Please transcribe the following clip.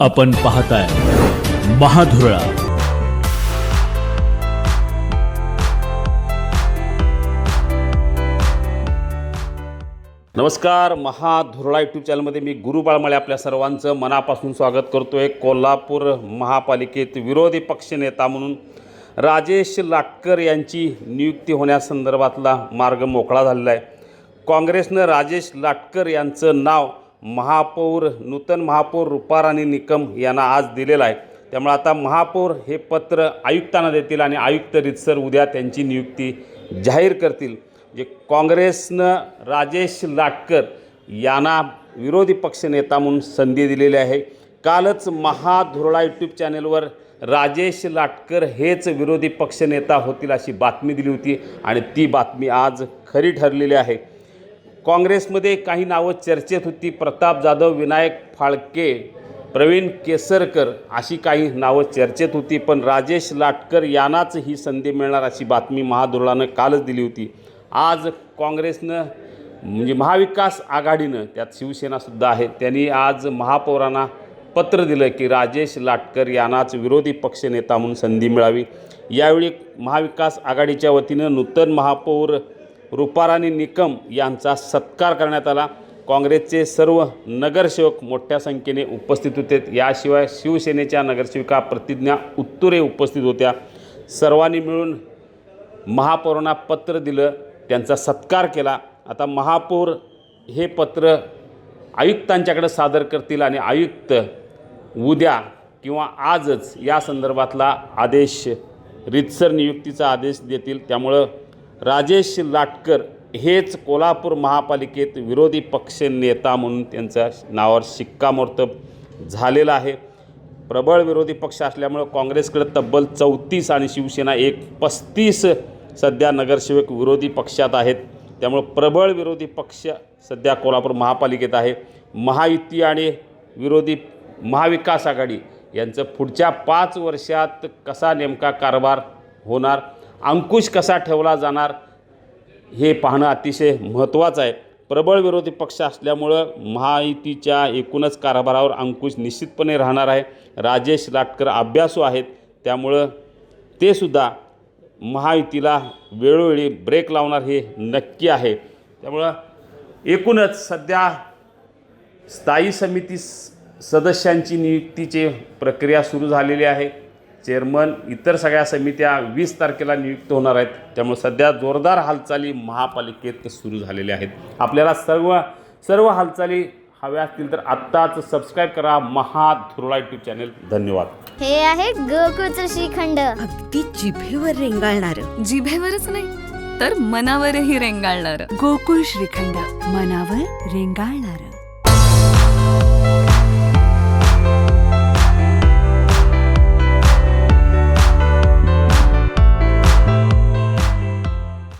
आपण पाहताय महाधुरळा. नमस्कार महाधुरळा यूट्यूब चॅनलमध्ये मी गुरुबाळमाळे आपल्या सर्वांचं मनापासून स्वागत करतोय. कोल्हापूर महापालिकेत विरोधी पक्षनेता म्हणून राजेश लाटकर यांची नियुक्ती होण्यासंदर्भातला मार्ग मोकळा झालेला आहे. काँग्रेसनं राजेश लाटकर यांचं नाव महापौर नूतन महापौर रुपाराणी निकम यांना आज दिलेला आहे. त्यामुळे आता महापौर हे पत्र आयुक्तांना देतील आणि आयुक्त रितसर उद्या त्यांची नियुक्ती जाहीर करतील. जे काँग्रेसनं राजेश लाटकर यांना विरोधी पक्षनेता म्हणून संधी दिलेली आहे. कालच महाधुरळा यूट्यूब चॅनेलवर राजेश लाटकर हेच विरोधी पक्षनेता होतील अशी बातमी दिली होती आणि ती बातमी आज खरी ठरलेली आहे. काँग्रेसमध्ये काही नावं चर्चेत होती. प्रताप जाधव विनायक फाळके प्रवीण केसरकर अशी काही नावं चर्चेत होती. पण राजेश लाटकर यांनाच ही संधी मिळणार अशी बातमी महादुरळानं कालच दिली होती. आज काँग्रेसनं म्हणजे महाविकास आघाडीनं त्यात शिवसेनासुद्धा आहे. त्यांनी आज महापौरांना पत्र दिलं की राजेश लाटकर यांनाच विरोधी पक्षनेता म्हणून संधी मिळावी. यावेळी महाविकास आघाडीच्या वतीनं नूतन महापौर रुपाराणी निकम यांचा सत्कार करण्यात आला. काँग्रेसचे सर्व नगरसेवक मोठ्या संख्येने उपस्थित होते. याशिवाय शिवसेनेच्या नगरसेविका प्रतिज्ञा उत्तुरे उपस्थित होत्या. सर्वांनी मिळून महापौरांना पत्र दिलं. त्यांचा सत्कार केला. आता महापौर हे पत्र आयुक्तांच्याकडे सादर करतील आणि आयुक्त उद्या किंवा आजच या संदर्भातला आदेश रितसर नियुक्तीचा आदेश देतील. त्यामुळं राजेश लाटकर हेच कोल्हापूर महापालिकेत विरोधी पक्ष नेता म्हणून त्यांच्या नावावर शिक्कामोर्तब झालेलं आहे. प्रबळ विरोधी पक्ष असल्यामुळं काँग्रेसकडे तब्बल चौतीस आणि शिवसेना एक पस्तीस सध्या नगरसेवक विरोधी पक्षात आहेत. त्यामुळं प्रबळ विरोधी पक्ष सध्या कोल्हापूर महापालिकेत आहे. महायुती आणि विरोधी महाविकास आघाडी यांचं पुढच्या पाच वर्षात कसा नेमका कारभार होणार? अंकुश कसा ठेवला जाणार हे पाहणं अतिशय महत्त्वाचं आहे. प्रबळ विरोधी पक्ष असल्यामुळं महायुतीच्या एकूणच कारभारावर अंकुश निश्चितपणे राहणार आहे. राजेश लाटकर अभ्यासू आहेत. त्यामुळं ते सुद्धा महायुतीला वेळोवेळी ब्रेक लावणार हे नक्की आहे. त्यामुळं एकूणच सध्या स्थायी समिती स- सदस्यांची नियुक्तीची प्रक्रिया सुरू झालेली आहे. चेअरमन इतर सगळ्या समित्या वीस तारखेला नियुक्त होणार आहेत. त्यामुळे सध्या जोरदार हालचाली महापालिकेत सुरू झालेल्या आहेत. आपल्याला सर्व सर्व हालचाली हव्या असतील तर आत्ताच सबस्क्राईब करा महा युट्यूब चॅनेल धन्यवाद. हे आहे गोकुळचं श्रीखंड. अगदी जिभेवर रेंगाळणार. जिभेवरच नाही तर मनावरही रेंगाळणार. गोकुळ श्रीखंड मनावर रेंगाळणार.